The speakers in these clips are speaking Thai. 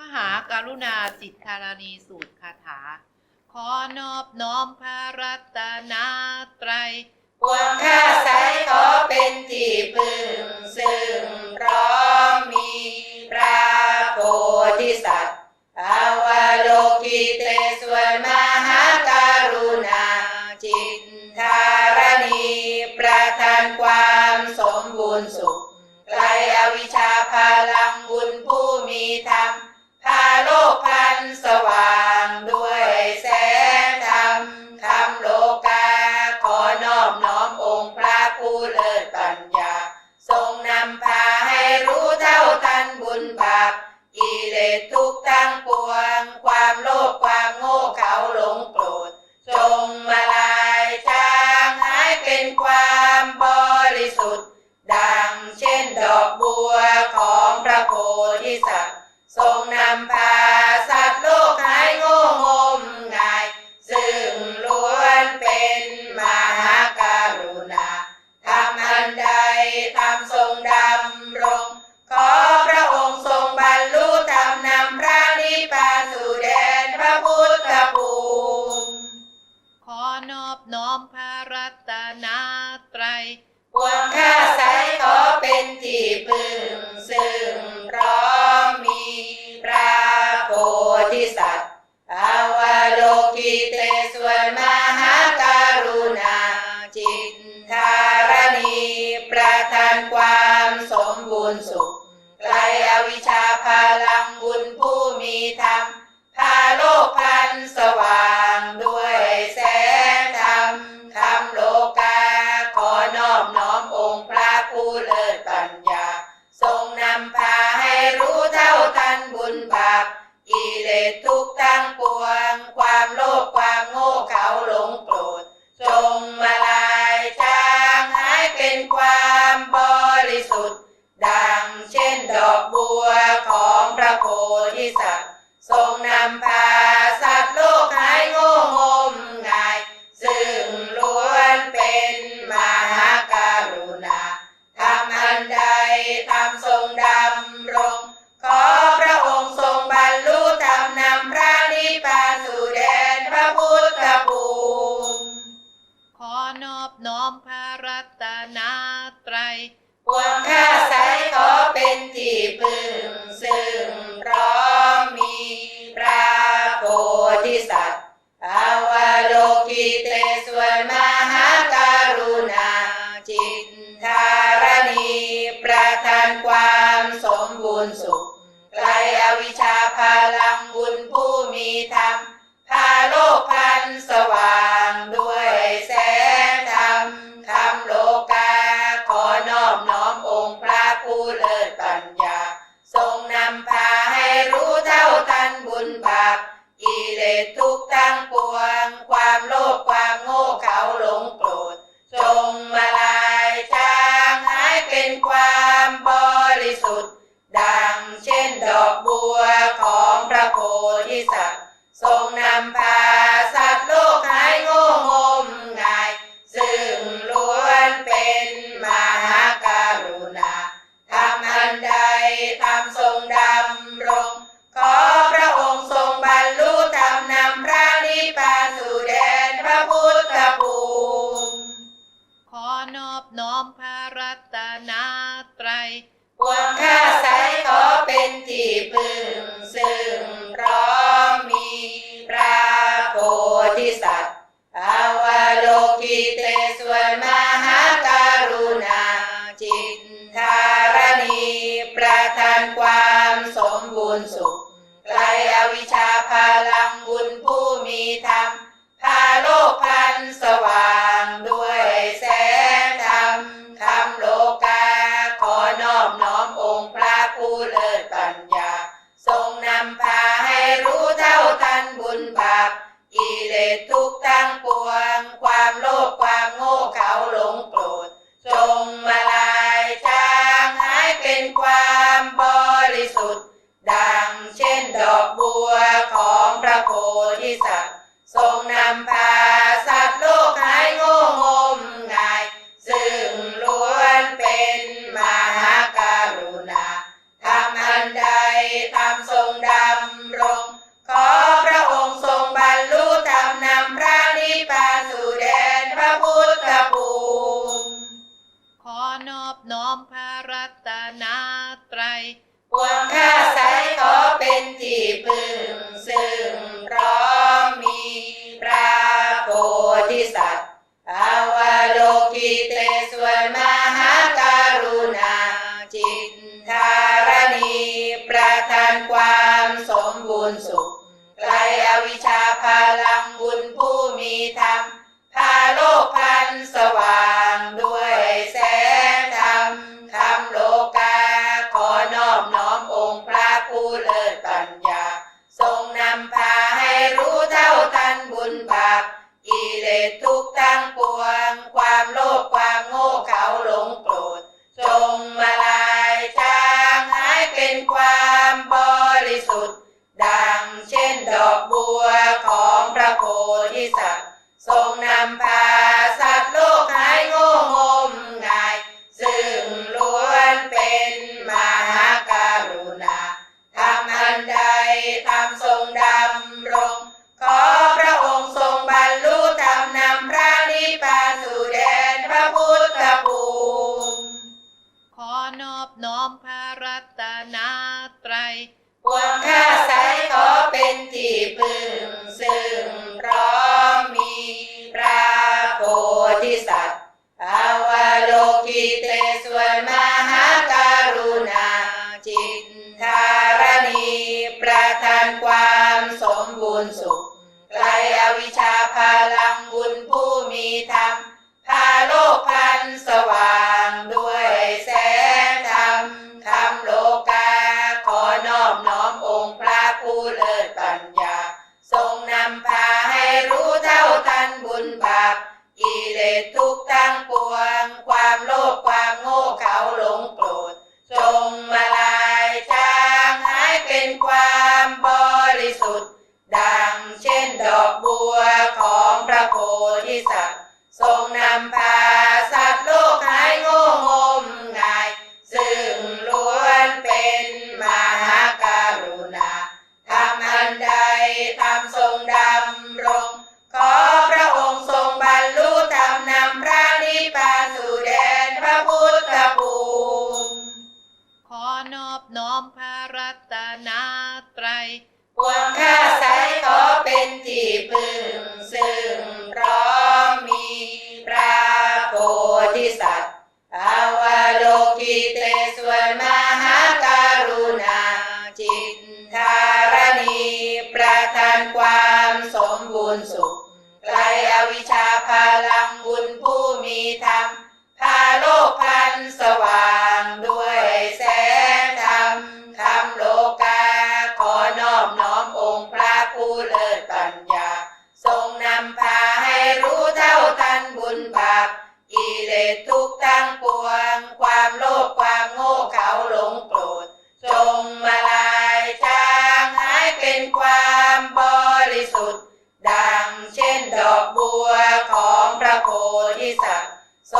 มหาการุณาจิตธารณีสูตรคาถา ขอนอบน้อมพระรัตนตรัยปวงข้าสายขอเป็นที่พึ่ง ซึ่งพร้อมมีพระโพธิสัตว์อวโลกิเตสวนมหาการุณา จิตธารณี ประทานความสมบูรณ์สุข One วนมหากรุณา จิตธารณี ประทานความสมบูรณ์สุขไกลอวิชาพลังบุญผู้มีธรรม พาโลกพันสว่างด้วยแสงธรรมคำโลกา ขอนอบน้อมองค์พระผู้เลิศปัญญา ทรงนำพาให้รู้เท่าทันบุญบาปกิเลสทุกทั้งปวง ความโลภำพาสัตว์โลกหายโง่งมงาซึ่งล้วนเป็นมหากรุณาทำอันใดทำทรงดำรง ขอพระองค์ทรงบรรลุธรรมนำพระนิพพานสู่แดนพระพุทธภูมิขอนอบน้อมพระรัตนตรปวงข้าสขอเป็นที่พึ่งซึ่งพร้อมมี กิเตสวนมหากรุณา จิตธารณี ประทานความสมบูรณ์สุขไกลอวิชาพลังบุญผ ทิเตสวนมหากรุณา จิตธารณีประทานความสมบูรณ์สุขไกลอวิชาพลังบุญผู้มีธรรม พาโลกพันสว่างด้วยแสงธรรมธำโลกา ขอนอบน้อมองค์พระผู้เลิศปัญญา ตนาไตรปวงข้าสายขอเป็นที่พึ่ง ซึ่งพร้อมมีพระโพธิสัตว์อวโลกิเตส่วนมหาการุณา จินทารณีประทานความสมบูรณ์สุขไกลอวิชาพลังบุญ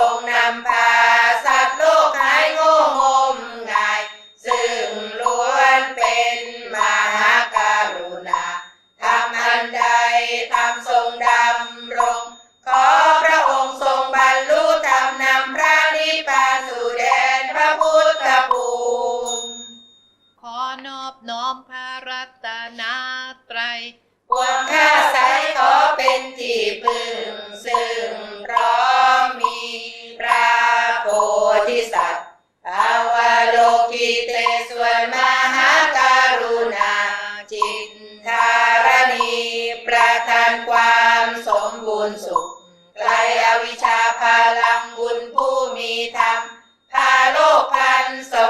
องนำพาสัตว์โลกหายโง่งมงาย ซึ่งล้วนเป็นมหากรุณาทำอันใดทำทรงดำรง ขอพระองค์ทรงบรรลุธรรมนำพระนิพพานสู่แดนพระพุทธภูมิขอนอบน้อมพระรัตนตรัยปวงข้าใสขอเป็นที่พึ่งซึ่งพร้อมมี อิเตสวนมหากรุณา จิตธารณีประทานความสมบูรณ์สุขไกลอวิชาพลังบุญผู้มีธรรมพาโลกพันสม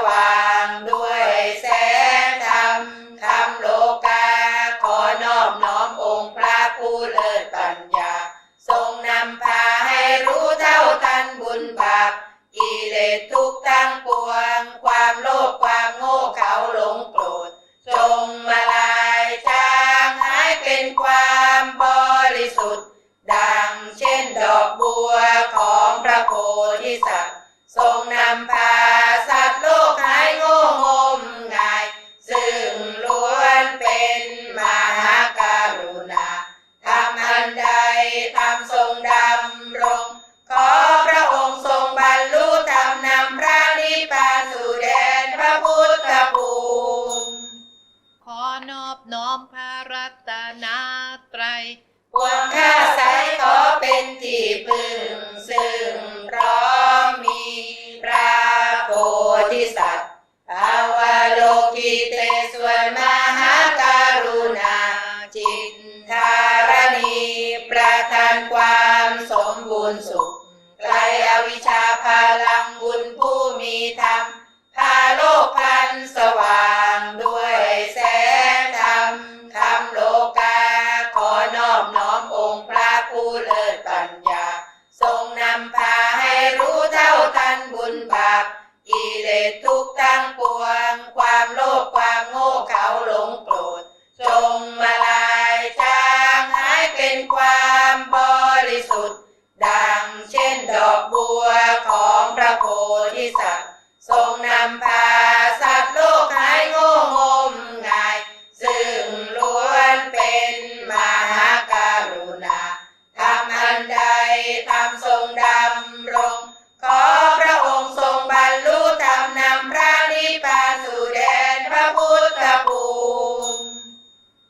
อบน้อมองค์พระผู้เลิศปัญญา ทรงนำพาให้รู้เท่าทันบุญบาปกิเลสทุกตั้งปวง ความโลภความโง่เขาหลงโกรธ จงมาลายจางหายเป็นความบริสุทธิ์ ดังเช่นดอกบัวของพระโพธิสัตว์ ทรงนำพา